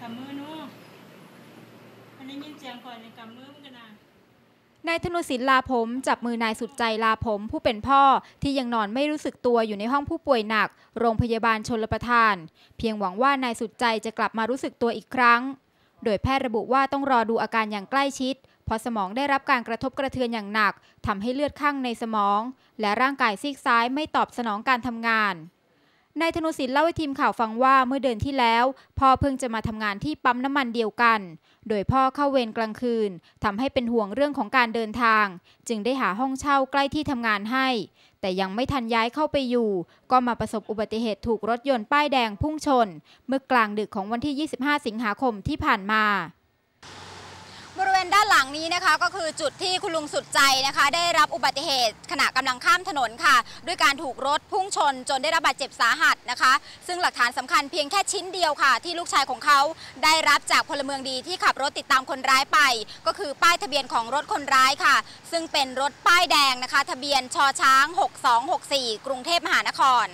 กำมือนู้อันนี้ยินเสียงก่อนในกำมือมันกันนะนายธนุศิลลาผมจับมือนายสุดใจลาผมผู้เป็นพ่อที่ยังนอนไม่รู้สึกตัวอยู่ในห้องผู้ป่วยหนัก โรงพยาบาลชนลประทาน เพียงหวังว่านายสุดใจจะกลับมารู้สึกตัวอีกครั้ง โดยแพทย์ระบุว่าต้องรอดูอาการอย่างใกล้ชิดเพราะสมองได้รับการกระทบกระเทือนอย่างหนักทำให้เลือดข้างในสมอง และร่างกายซีกซ้ายไม่ตอบสนองการทำงาน นายธนุศิลป์เล่าให้ทีมข่าวฟังว่าเมื่อเดือนที่แล้ว พ่อเพิ่งจะมาทำงานที่ปั๊มน้ำมันเดียวกัน โดยพ่อเข้าเวรกลางคืนทำให้เป็นห่วงเรื่องของการเดินทาง จึงได้หาห้องเช่าใกล้ที่ทำงานให้ แต่ยังไม่ทันย้ายเข้าไปอยู่ ก็มาประสบอุบัติเหตุถูกรถยนต์ป้ายแดงพุ่งชน เมื่อกลางดึกของวันที่ 25 สิงหาคมที่ผ่านมา ณด้านหลังนี้นะคะก็คือจุดที่คุณลุงสุดใจนะคะ ได้รับอุบัติเหตุขณะกำลังข้ามถนนค่ะ ด้วยการถูกรถพุ่งชนจนได้รับบาดเจ็บสาหัสนะคะ ซึ่งหลักฐานสำคัญเพียงแค่ชิ้นเดียวค่ะ ที่ลูกชายของเขาได้รับจากพลเมืองดีที่ขับรถติดตามคนร้ายไป ก็คือป้ายทะเบียนของรถคนร้ายค่ะ ซึ่งเป็นรถป้ายแดงนะคะ ทะเบียนชอช้าง 6264 กรุงเทพมหานคร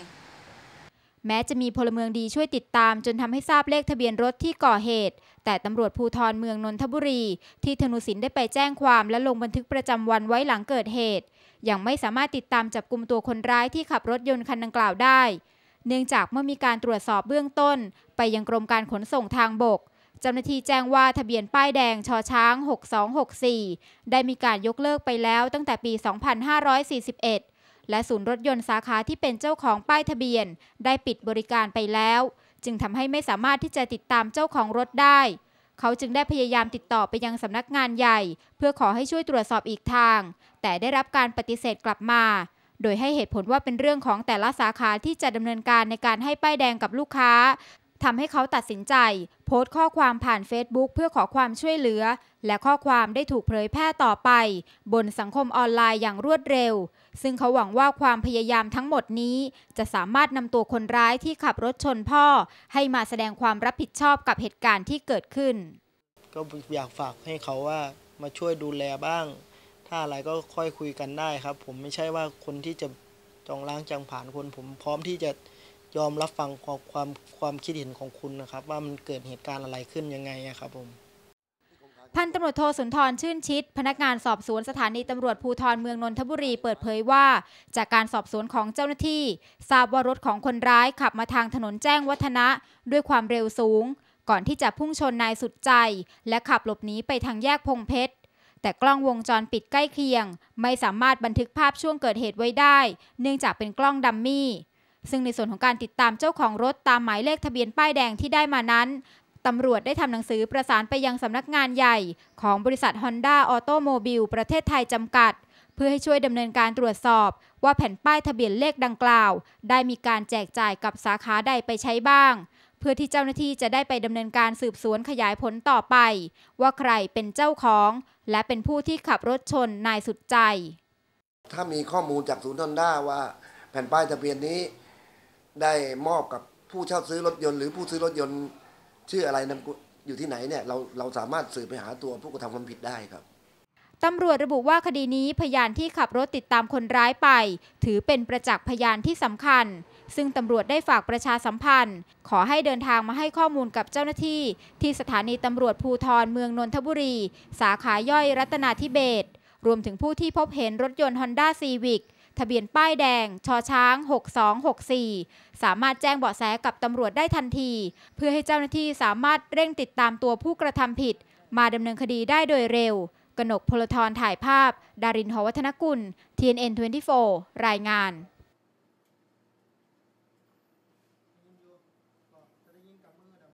แม้จะมีพลเมืองดีช่วยติดตาม จนทำให้ทราบเลขทะเบียนรถที่ก่อเหตุ แต่ตำรวจภูธรเมืองนนทบุรี ที่ธนุสินได้ไปแจ้งความและลงบันทึกประจำวันไว้หลังเกิดเหตุ ยังไม่สามารถติดตามจับกลุ่มตัวคนร้ายที่ขับรถยนต์คันดังกล่าวได้ เนื่องจากเมื่อมีการตรวจสอบเบื้องต้น ไปยังกรมการขนส่งทางบกเจ้าหน้าที่แจ้งว่าทะเบียนป้ายแดงชอช้าง 6264 ได้มีการยกเลิกไปแล้วตั้งแต่ปี 2541 และศูนย์รถยนต์สาขาที่เป็นเจ้าของป้ายทะเบียน ได้ปิดบริการไปแล้ว จึงทำให้ไม่สามารถที่จะติดตามเจ้าของรถได้ เขาจึงได้พยายามติดต่อไปยังสำนักงานใหญ่ เพื่อขอให้ช่วยตรวจสอบอีกทาง แต่ได้รับการปฏิเสธกลับมา โดยให้เหตุผลว่าเป็นเรื่องของแต่ละสาขาที่จะดำเนินการในการให้ป้ายแดงกับลูกค้าทำให้เขาตัดสินใจ โพสต์ข้อความผ่าน Facebook เพื่อขอความช่วยเหลือ และข้อความได้ถูกเผยแพร่ต่อไป บนสังคมออนไลน์อย่างรวดเร็ว ซึ่งเขาหวังว่าความพยายามทั้งหมดนี้ จะสามารถนำตัวคนร้ายที่ขับรถชนพ่อ ให้มาแสดงความรับผิดชอบกับเหตุการณ์ที่เกิดขึ้น ก็อยากฝากให้เขาว่ามาช่วยดูแลบ้าง ถ้าอะไรก็ค่อยคุยกันได้ครับ ผมไม่ใช่ว่าคนที่จะจองล้างจังผ่านคนผมพร้อมที่จะ ยอมรับฟังความความความคิดเห็นของคุณนะครับ ว่ามันเกิดเหตุการณ์อะไรขึ้นยังไงครับผมพันตำรวจโทสุนทรชื่นชิด พนักงานสอบสวนสถานีตำรวจภูธรเมืองนนทบุรีเปิดเผยว่า จากการสอบสวนของเจ้าหน้าที่ ทราบว่ารถของคนร้ายขับมาทางถนนแจ้งวัฒนะ ด้วยความเร็วสูง ก่อนที่จะพุ่งชนนายสุดใจ และขับหลบหนีไปทางแยกพงเพชรแต่กล้องวงจรปิดใกล้เคียง ไม่สามารถบันทึกภาพช่วงเกิดเหตุไว้ได้ เนื่องจากเป็นกล้องดัมมี่ ซึ่งในส่วนของการติดตามเจ้าของรถตามหมายเลขทะเบียนป้ายแดงที่ได้มานั้นตำรวจได้ทำหนังสือประสานไปยังสำนักงานใหญ่ของบริษัท Honda Automobile ประเทศไทยจำกัด เพื่อให้ช่วยดำเนินการตรวจสอบ ว่าแผ่นป้ายทะเบียนเลขดังกล่าว ได้มีการแจกจ่ายกับสาขาใดไปใช้บ้าง เพื่อที่เจ้าหน้าที่จะได้ไปดำเนินการสืบสวนขยายผลต่อไป ว่าใครเป็นเจ้าของ และเป็นผู้ที่ขับรถชนนายสุดใจ ถ้ามีข้อมูลจากศูนย์ฮอนด้าว่า แผ่นป้ายทะเบียนนี้ ได้มอบกับผู้เช่าซื้อรถยนต์หรือผู้ซื้อรถยนต์ชื่ออะไรนามสกุลอยู่ที่ไหนเนี่ยเราเราสามารถสืบไปหาตัวผู้กระทำความผิดได้ครับตำรวจระบุว่าคดีนี้พยานที่ขับรถติดตามคนร้ายไป ถือเป็นประจักษ์พยานที่สำคัญ ซึ่งตำรวจได้ฝากประชาสัมพันธ์ ขอให้เดินทางมาให้ข้อมูลกับเจ้าหน้าที่ ที่สถานีตำรวจภูธรเมืองนนทบุรี สาขาย่อยรัตนาธิเบศรรวมถึงผู้ที่พบเห็นรถยนต์ Honda Civic ทะเบียนป้ายแดง ชอช้าง 6264 สามารถแจ้งเบาะแสกับตำรวจได้ทันที เพื่อให้เจ้าหน้าที่สามารถเร่งติดตามตัวผู้กระทำผิด มาดำเนินคดีได้โดยเร็ว กนกพลทรถ่ายภาพ ดารินหอวัฒนกุล TNN 24 รายงาน